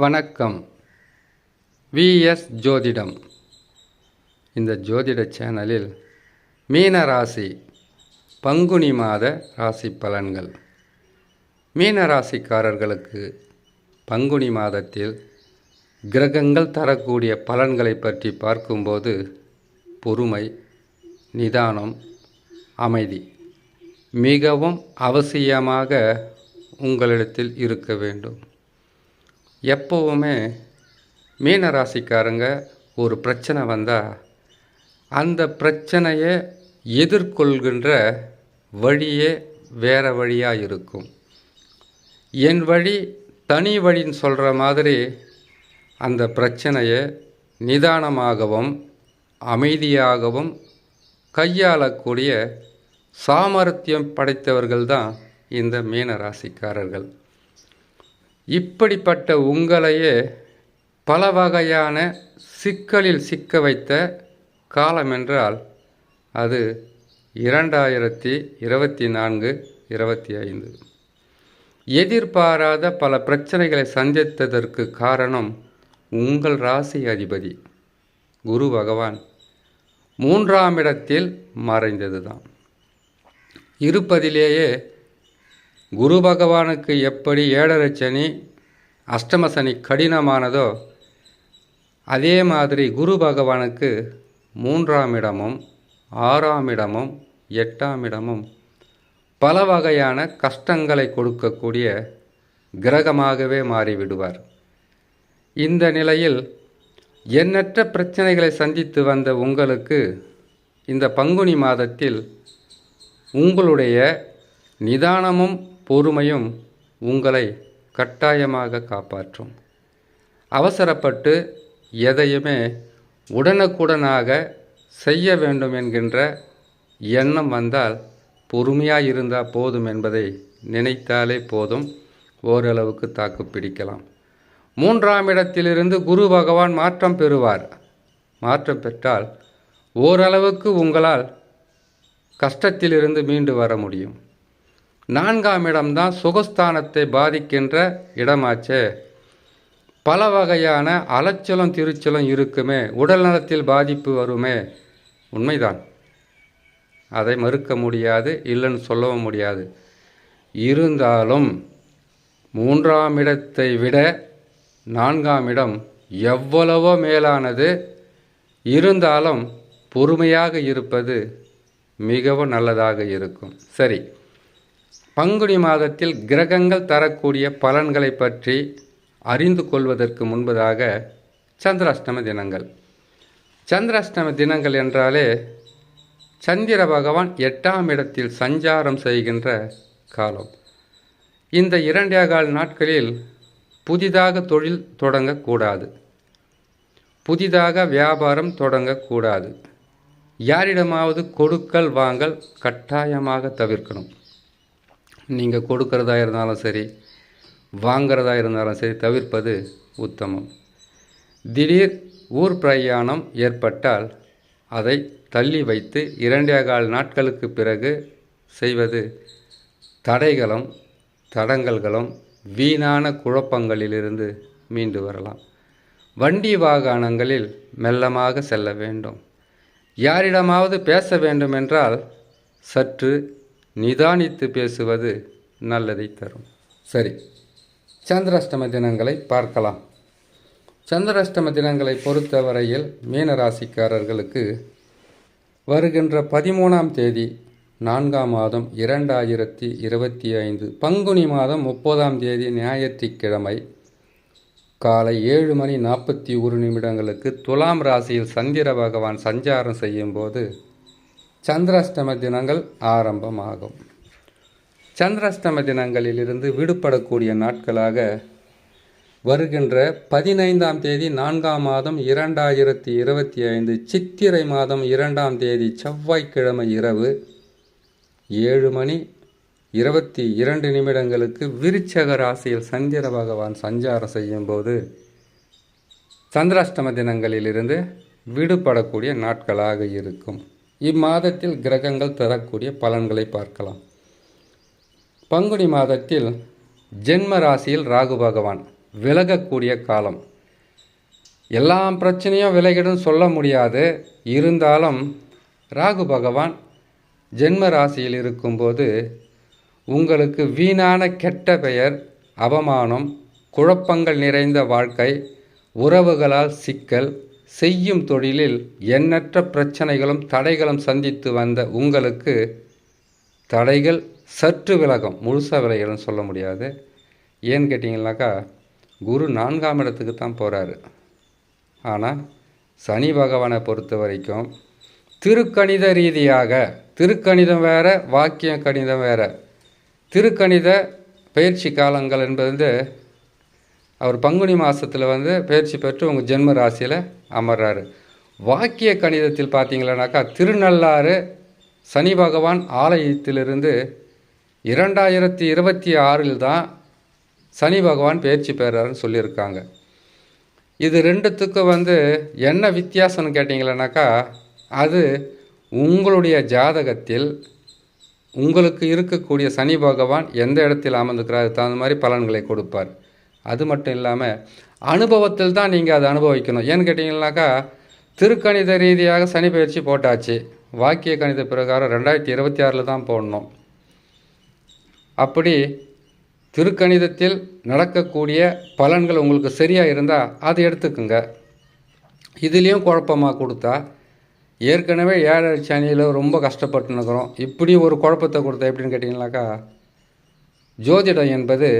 வணக்கம். விஎஸ் ஜோதிடம். இந்த ஜோதிட சேனலில் மீன ராசி பங்குனி மாத ராசி பலன்கள். மீன ராசிக்காரர்களுக்கு பங்குனி மாதத்தில் கிரகங்கள் தரக்கூடிய பலன்களை பற்றி பார்க்கும்போது பொறுமை நிதானம் அமைதி மிகவும் அவசியமாக உங்களிடத்தில் இருக்க வேண்டும். எப்போவுமே மீன ராசிக்காரங்க ஒரு பிரச்சனை வந்தால் அந்த பிரச்சனையை எதிர்கொள்கின்ற வழியே வேறு வழியாக இருக்கும். என் வழி தனி வழின்னு சொல்கிற மாதிரி அந்த பிரச்சனையை நிதானமாகவும் அமைதியாகவும் கையாளக்கூடிய சாமர்த்தியம் படைத்தவர்கள் தான் இந்த மீன ராசிக்காரர்கள். இப்படிப்பட்ட உங்களையே பல வகையான சிக்கலில் சிக்க வைத்த காலம் என்றால் அது இரண்டாயிரத்தி இருபத்தி நான்கு இருபத்தி ஐந்து. எதிர்பாராத பல பிரச்சனைகளை சந்தித்ததற்கு காரணம் உங்கள் ராசி அதிபதி குரு பகவான். மூன்றாம் இடத்தில் மறைந்தது தான் இருப்பதிலேயே குரு பகவானுக்கு எப்படி ஏழரை சனி அஷ்டம சனி கடினமானதோ அதே மாதிரி குரு பகவானுக்கு மூன்றாம் இடமும் ஆறாம் இடமும் எட்டாம் இடமும் பல வகையான கஷ்டங்களை கொடுக்கக்கூடிய கிரகமாகவே மாறிவிடுவார். இந்த நிலையில் எண்ணற்ற பிரச்சனைகளை சந்தித்து வந்த உங்களுக்கு இந்த பங்குனி மாதத்தில் உங்களுடைய நிதானமும் பொறுமையும் உங்களை கட்டாயமாக காப்பாற்றும். அவசரப்பட்டு எதையுமே உடனுக்குடனாக செய்ய வேண்டும் என்கின்ற எண்ணம் வந்தால் பொறுமையாக இருந்தால் போதும் என்பதை நினைத்தாலே போதும். ஓரளவுக்கு தாக்கு பிடிக்கலாம். மூன்றாம் இடத்திலிருந்து குரு பகவான் மாற்றம் பெறுவார். மாற்றம் பெற்றால் ஓரளவுக்கு உங்களால் கஷ்டத்திலிருந்து மீண்டு வர முடியும். நான்காம் இடம்தான் சுகஸ்தானத்தை பாதிக்கின்ற இடமாச்சே. பல வகையான அலைச்சலும் திருச்சலம் இருக்குமே. உடல் நலத்தில் பாதிப்பு வருமே. உண்மைதான். அதை மறுக்க முடியாது இல்லைன்னு சொல்லவும் முடியாது. இருந்தாலும் மூன்றாம் இடத்தை விட நான்காம் இடம் எவ்வளவோ மேலானது. இருந்தாலும் பொறுமையாக இருப்பது மிகவும் நல்லதாக இருக்கும். சரி. பங்குனி மாதத்தில் கிரகங்கள் தரக்கூடிய பலன்களை பற்றி அறிந்து கொள்வதற்கு முன்பதாக சந்திராஷ்டம தினங்கள். சந்திராஷ்டம தினங்கள் என்றாலே சந்திர பகவான் எட்டாம் இடத்தில் சஞ்சாரம் செய்கின்ற காலம். இந்த இரண்டே கால் நாட்களில் புதிதாக தொழில் தொடங்கக்கூடாது. புதிதாக வியாபாரம் தொடங்கக்கூடாது. யாரிடமாவது கொடுக்கல் வாங்கல் கட்டாயமாக தவிர்க்கணும். நீங்கள் கொடுக்கறதா இருந்தாலும் சரி வாங்கிறதா இருந்தாலும் சரி தவிர்ப்பது உத்தமம். திடீர் ஊர் பிரயாணம் ஏற்பட்டால் அதை தள்ளி வைத்து இரண்டே கால் நாட்களுக்கு பிறகு செய்வது தடைகளும் தடங்கல்களும் வீணான குழப்பங்களிலிருந்து மீண்டு வரலாம். வண்டி வாகனங்களில் மெல்லமாக செல்ல வேண்டும். யாரிடமாவது பேச வேண்டுமென்றால் சற்று நிதானித்து பேசுவது நல்லதை தரும். சரி. சந்திராஷ்டம தினங்களை பார்க்கலாம். சந்திராஷ்டம தினங்களை பொறுத்தவரையில் மீனராசிக்காரர்களுக்கு வருகின்ற பதிமூணாம் தேதி நான்காம் மாதம் இரண்டாயிரத்தி இருபத்தி ஐந்து பங்குனி மாதம் முப்பதாம் தேதி ஞாயிற்றுக்கிழமை காலை ஏழு மணி நாற்பத்தி ஒரு நிமிடங்களுக்கு துலாம் ராசியில் சந்திர பகவான் சஞ்சாரம் செய்யும்போது சந்திராஷ்டம தினங்கள் ஆரம்பமாகும். சந்திராஷ்டம தினங்களிலிருந்து விடுபடக்கூடிய நாட்களாக வருகின்ற பதினைந்தாம் தேதி நான்காம் மாதம் இரண்டாயிரத்தி இருபத்தி ஐந்து சித்திரை மாதம் இரண்டாம் தேதி செவ்வாய்க்கிழமை இரவு ஏழு மணி இருபத்தி இரண்டு நிமிடங்களுக்கு விருச்சக ராசியில் சந்திர பகவான் சஞ்சாரம் செய்யும்போது சந்திராஷ்டம தினங்களிலிருந்து விடுபடக்கூடிய நாட்களாக இருக்கும். இம்மாதத்தில் கிரகங்கள் தரக்கூடிய பலன்களை பார்க்கலாம். பங்குனி மாதத்தில் ஜென்ம ராசியில் ராகு பகவான் விலகக்கூடிய காலம். எல்லா பிரச்சனையும் விலகிடும் சொல்ல முடியாது. இருந்தாலும் ராகு பகவான் ஜென்ம ராசியில் இருக்கும்போது உங்களுக்கு வீணான கெட்ட பெயர் அவமானம் குழப்பங்கள் நிறைந்த வாழ்க்கை உறவுகளால் சிக்கல் செய்யும் தொழிலில் எண்ணற்ற பிரச்சனைகளும் தடைகளும் சந்தித்து வந்த உங்களுக்கு தடைகள் சற்று விலகும். முழுசாக விலகலன்னு சொல்ல முடியாது. ஏன்னு கேட்டிங்கனாக்கா குரு நான்காம் இடத்துக்கு தான் போகிறாரு ஆனால் சனி பகவானை பொறுத்த வரைக்கும் திருக்கணித ரீதியாக திருக்கணிதம் வேறு வாக்கிய கணிதம் வேறு. திருக்கணித பயிற்சி காலங்கள் என்பது வந்து அவர் பங்குனி மாதத்தில் வந்து பயிற்சி பெற்று உங்கள் ஜென்ம ராசியில் அமர்றாரு. வாக்கிய கணிதத்தில் பார்த்தீங்களனாக்கா திருநள்ளாறு சனி பகவான் ஆலயத்திலிருந்து இரண்டாயிரத்தி இருபத்தி ஆறில் தான் சனி பகவான் பயிற்சி பெறாருன்னு சொல்லியிருக்காங்க. இது ரெண்டுத்துக்கும் வந்து என்ன வித்தியாசம்னு கேட்டிங்களனாக்கா அது உங்களுடைய ஜாதகத்தில் உங்களுக்கு இருக்கக்கூடிய சனி பகவான் எந்த இடத்தில் அமர்ந்துக்கிறார் தகுந்த மாதிரி பலன்களை கொடுப்பார். அது மட்டும் இல்லாமல் அனுபவத்தில் தான் நீங்கள் அதை அனுபவிக்கணும். ஏன்னு கேட்டிங்கனாக்கா திருக்கணித ரீதியாக சனி பயிற்சி போட்டாச்சு. வாக்கிய கணித பிரகாரம் ரெண்டாயிரத்தி இருபத்தி ஆறில் தான் போடணும். அப்படி திருக்கணிதத்தில் நடக்கக்கூடிய பலன்கள் உங்களுக்கு சரியாக இருந்தால் அதை எடுத்துக்குங்க. இதுலேயும் குழப்பமாக கொடுத்தா ஏற்கனவே ஏழரை சனியில் ரொம்ப கஷ்டப்பட்டு இருக்கிறோம் இப்படி ஒரு குழப்பத்தை கொடுத்தா எப்படின்னு கேட்டிங்கனாக்கா ஜோதிடம் என்பது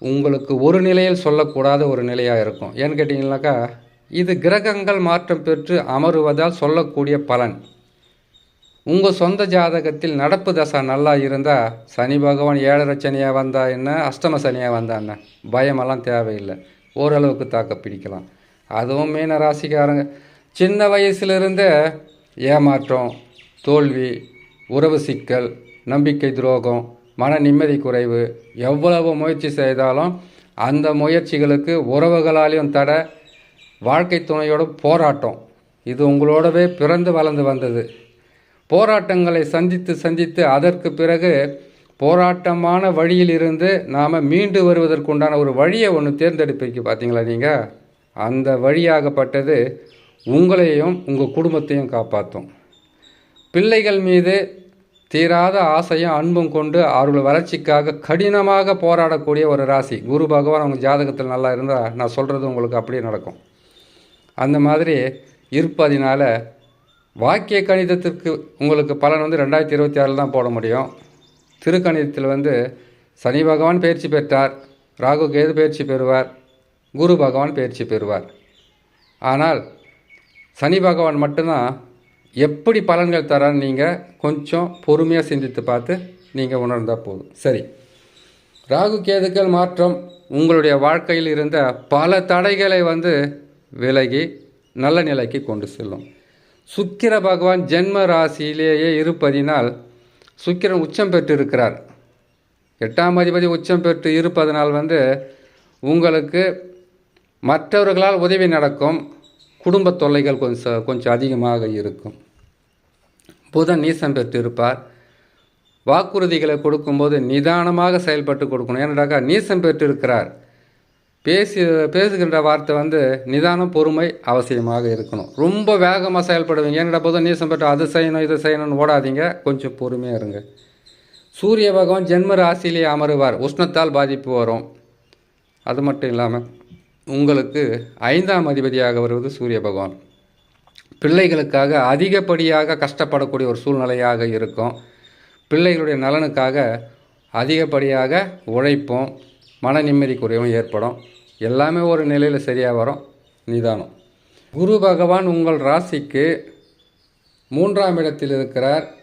உங்களுக்கு ஒரு நிலையில் சொல்லக்கூடாத ஒரு நிலையாக இருக்கும். ஏன்னு கேட்டிங்கனாக்கா இது கிரகங்கள் மாற்றம் பெற்று அமருவதால் சொல்லக்கூடிய பலன். உங்கள் சொந்த ஜாதகத்தில் நடப்பு தசை நல்லா இருந்தால் சனி பகவான் ஏழரை சனியாக வந்தா என்ன அஷ்டம சனியாக வந்தா என்ன? பயமெல்லாம் தேவையில்லை. ஓரளவுக்கு தாக்க பிடிக்கலாம். அதுவும் மீன ராசிக்காரங்க. சின்ன வயசுலேருந்தே ஏமாற்றம் தோல்வி உறவு சிக்கல் நம்பிக்கை துரோகம் மன நிம்மதி குறைவு. எவ்வளவு முயற்சி செய்தாலும் அந்த முயற்சிகளுக்கு உறவுகளாலையும் தட வாழ்க்கை துணையோட போராட்டம். இது உங்களோடவே பிறந்து வளர்ந்து வந்தது. போராட்டங்களை சந்தித்து சந்தித்து அதற்கு பிறகு போராட்டமான வழியில் இருந்து நாம் மீண்டு வருவதற்குண்டான ஒரு வழியை ஒன்று தேர்ந்தெடுப்பீங்க பார்த்தீங்களா நீங்கள் அந்த வழியாகப்பட்டது உங்களையும் உங்கள் குடும்பத்தையும் காப்பாற்றும் பிள்ளைகள் மீது தீராத ஆசையும் அன்பும் கொண்டு அவர்கள் வளர்ச்சிக்காக கடினமாக போராடக்கூடிய ஒரு ராசி. குரு பகவான் அவங்க ஜாதகத்தில் நல்லா இருந்தால் நான் சொல்கிறது உங்களுக்கு அப்படியே நடக்கும். அந்த மாதிரி இருப்பதினால வாக்கிய கணிதத்திற்கு உங்களுக்கு பலன் வந்து ரெண்டாயிரத்தி இருபத்தி ஆறில் தான் போட முடியும். திருக்கணிதத்தில் வந்து சனி பகவான் பயிற்சி பெற்றார். ராகு கேது பயிற்சி பெறுவார். குரு பகவான் பயிற்சி பெறுவார். ஆனால் சனி பகவான் மட்டும்தான் எப்படி பலன்கள் தரான்னு நீங்கள் கொஞ்சம் பொறுமையாக சிந்தித்து பார்த்து நீங்கள் உணர்ந்தால் போதும். சரி. ராகு கேதுக்கள் மாற்றம் உங்களுடைய வாழ்க்கையில் இருந்த பல தடைகளை வந்து விலகி நல்ல நிலைக்கு கொண்டு செல்லும். சுக்கிர பகவான் ஜென்ம ராசியிலேயே இருப்பதினால் சுக்கிரன் உச்சம் பெற்று இருக்கிறார். எட்டாம் அதிபதி உச்சம் பெற்று இருப்பதனால் வந்து உங்களுக்கு மற்றவர்களால் உதவி நடக்கும் குடும்ப தொல்லைகள் கொஞ்சம் கொஞ்சம் அதிகமாக இருக்கும். புதன் நீசம் பெற்று இருப்பார் வாக்குறுதிகளை கொடுக்கும்போது நிதானமாக செயல்பட்டு கொடுக்கணும். ஏன்னாக்கா நீசம் பெற்று இருக்கிறார் பேசி பேசுகின்ற வார்த்தை வந்து நிதானம் பொறுமை அவசியமாக இருக்கணும். ரொம்ப வேகமாக செயல்படுவீங்க. என்னடா போதும் நீசம் பெற்று அது செய்யணும் இதை செய்யணும்னு ஓடாதீங்க. கொஞ்சம் பொறுமையாக இருங்க. சூரிய பகவான் ஜென்ம ராசியிலே அமருவார். உஷ்ணத்தால் பாதிப்பு வரும். அது மட்டும் இல்லாமல் உங்களுக்கு ஐந்தாம் அதிபதியாக வருவது சூரிய பகவான். பிள்ளைகளுக்காக அதிகப்படியாக கஷ்டப்படக்கூடிய ஒரு சூழ்நிலையாக இருக்கும். பிள்ளைகளுடைய நலனுக்காக அதிகப்படியாக உழைப்போம் மன நிம்மதி குறைவும் ஏற்படும். எல்லாமே ஒரு நிலையில் சரியாக வரும். நிதானம். குரு பகவான் உங்கள் ராசிக்கு மூன்றாம் இடத்தில் இருக்கிறார்.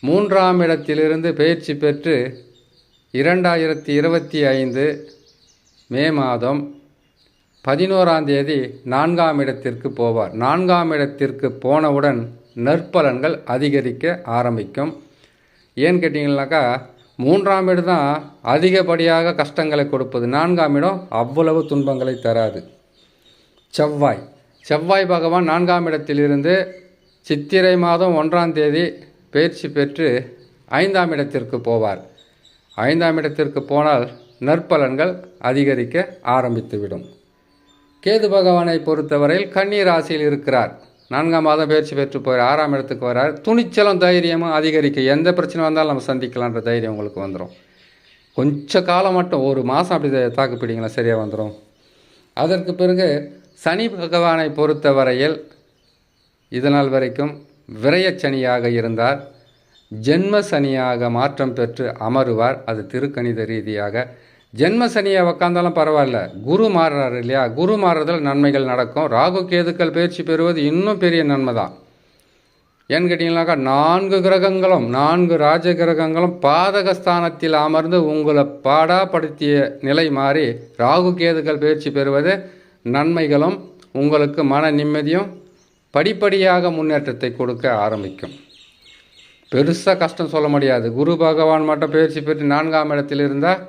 மூன்றாம் இடத்திலிருந்து பயிற்சி பெற்று இரண்டாயிரத்தி இருபத்தி ஐந்து மே மாதம் பதினோராம் தேதி நான்காம் இடத்திற்கு போவார். நான்காம் இடத்திற்கு போனவுடன் நற்பலன்கள் அதிகரிக்க ஆரம்பிக்கும். ஏன்னு கேட்டிங்கனாக்கா மூன்றாம் இடம் தான் அதிகப்படியாக கஷ்டங்களை கொடுப்பது. நான்காம் இடம் அவ்வளவு துன்பங்களை தராது. செவ்வாய். செவ்வாய் பகவான் நான்காம் இடத்திலிருந்து சித்திரை மாதம் ஒன்றாம் தேதி பயிற்சி பெற்று ஐந்தாம் இடத்திற்கு போவார். ஐந்தாம் இடத்திற்கு போனால் நற்பலன்கள் அதிகரிக்க ஆரம்பித்துவிடும். கேது பகவானை பொறுத்தவரையில் கன்னி ராசியில் இருக்கிறார். நான்காம் மாதம் பயிற்சி பெற்று போய் ஆறாம் இடத்துக்கு வரார். துணிச்சலும் தைரியமும் அதிகரிக்க எந்த பிரச்சனை வந்தாலும் நம்ம சந்திக்கலான்ற தைரியம் உங்களுக்கு வந்துடும் கொஞ்சம் காலம் மட்டும் ஒரு மாதம் அப்படி தாக்குப்பிடிங்களா சரியாக வந்துடும் அதற்கு பிறகு சனி பகவானை பொறுத்தவரையில் இதனால் வரைக்கும் விரயச்சனியாக இருந்தார். ஜென்ம சனியாக மாற்றம் பெற்று அமருவார். அது திருக்கணித ரீதியாக ஜென்ம சனியை உக்காந்தாலும் பரவாயில்ல. குரு மாறுறாரு இல்லையா? குரு மாறுறதுல நன்மைகள் நடக்கும். ராகு கேதுக்கள் பயிற்சி பெறுவது இன்னும் பெரிய நன்மை தான் ஏன்னு கேட்டிங்கனாக்கா நான்கு கிரகங்களும் நான்கு ராஜ கிரகங்களும் பாதகஸ்தானத்தில் அமர்ந்து உங்களை பாடாப்படுத்திய நிலை மாறி ராகு கேதுக்கள் பயிற்சி பெறுவது நன்மைகளும் உங்களுக்கு மன நிம்மதியும் படிப்படியாக முன்னேற்றத்தை கொடுக்க ஆரம்பிக்கும். பெருசாக கஷ்டம் சொல்ல முடியாது. குரு பகவான் மட்டும் பயிற்சி பெற்று நான்காம் இடத்தில் இருந்தால்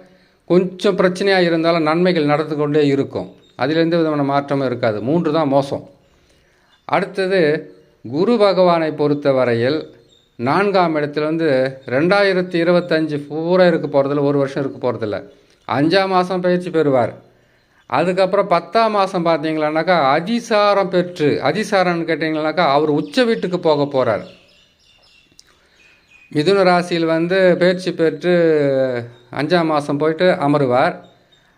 கொஞ்சம் பிரச்சனையாக இருந்தாலும் நன்மைகள் நடந்து கொண்டே இருக்கும். அதில் எந்த விதமான மாற்றமும் இருக்காது. மூன்று தான் மோசம். அடுத்தது குரு பகவானை பொறுத்த வரையில் நான்காம் இடத்துல வந்து ரெண்டாயிரத்தி இருபத்தஞ்சி பூரா இருக்க போகிறதில்ல ஒரு வருஷம் இருக்க போகிறதில்ல அஞ்சாம் மாதம் பயிற்சி பெறுவார். அதுக்கப்புறம் பத்தாம் மாதம் பார்த்தீங்களானாக்கா அதிசாரம் பெற்று அதிசாரம்னு கேட்டிங்களானாக்கா அவர் உச்ச வீட்டுக்கு போக போகிறார் மிதுன ராசியில் வந்து பயிற்சி பெற்று அஞ்சாம் மாதம் போயிட்டு அமருவார்.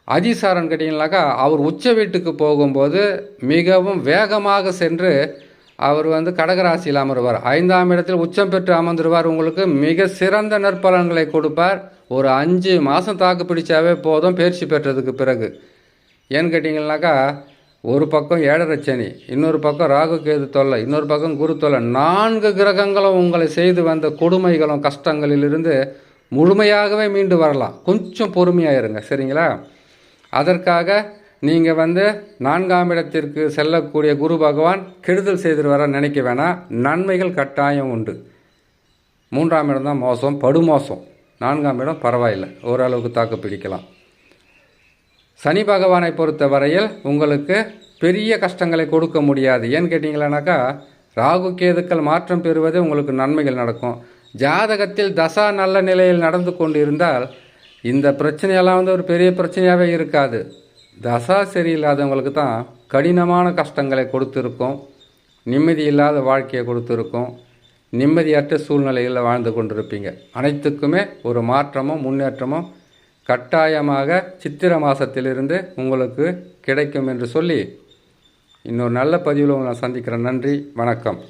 அதிசாரன் கேட்டிங்கனாக்கா அவர் உச்ச வீட்டுக்கு போகும்போது மிகவும் வேகமாக சென்று அவர் வந்து கடகராசியில் அமருவார். ஐந்தாம் இடத்தில் உச்சம் பெற்று அமர்ந்துருவார் உங்களுக்கு. மிக சிறந்த நற்பலன்களை கொடுப்பார். ஒரு அஞ்சு மாதம் தாக்கு பிடிச்சாவே போதும் பயிற்சி பெற்றதுக்கு பிறகு. ஏன்னு கேட்டிங்கனாக்கா ஒரு பக்கம் ஏழரை சனி இன்னொரு பக்கம் ராகு கேது தொல்லை இன்னொரு பக்கம் குரு தொல்லை. நான்கு கிரகங்களும் உங்களை செய்து வந்த கொடுமைகளும் கஷ்டங்களிலிருந்து முழுமையாகவே மீண்டு வரலாம். கொஞ்சம் பொறுமையாக இருங்க சரிங்களா? அதற்காக நீங்கள் வந்து நான்காம் இடத்திற்கு செல்லக்கூடிய குரு பகவான் கெடுதல் செய்து வர நினைக்க வேணாம் நன்மைகள் கட்டாயம் உண்டு. மூன்றாம் இடம் தான் மோசம் படுமோசம். நான்காம் இடம் பரவாயில்லை. ஓரளவுக்கு தாக்கு பிடிக்கலாம். சனி பகவானை பொறுத்த வரையில் உங்களுக்கு பெரிய கஷ்டங்களை கொடுக்க முடியாது. ஏன்னு கேட்டிங்களானாக்கா ராகு கேதுக்கள் மாற்றம் பெறுவதே உங்களுக்கு நன்மைகள் நடக்கும். ஜாதகத்தில் தசா நல்ல நிலையில் நடந்து கொண்டு இருந்தால் இந்த பிரச்சனையெல்லாம் வந்து ஒரு பெரிய பிரச்சனையாகவே இருக்காது. தசா சரியில்லாதவங்களுக்கு தான் கடினமான கஷ்டங்களை கொடுத்துருக்கும். நிம்மதி இல்லாத வாழ்க்கையை கொடுத்துருக்கோம். நிம்மதியற்ற சூழ்நிலைகளில் வாழ்ந்து கொண்டிருப்பீங்க. அனைத்துக்குமே ஒரு மாற்றமும் முன்னேற்றமும் கட்டாயமாக சித்திர மாதத்திலிருந்து உங்களுக்கு கிடைக்கும் என்று சொல்லி இன்னொரு நல்ல பதிவில் உங்களை சந்திக்கிறேன். நன்றி வணக்கம்.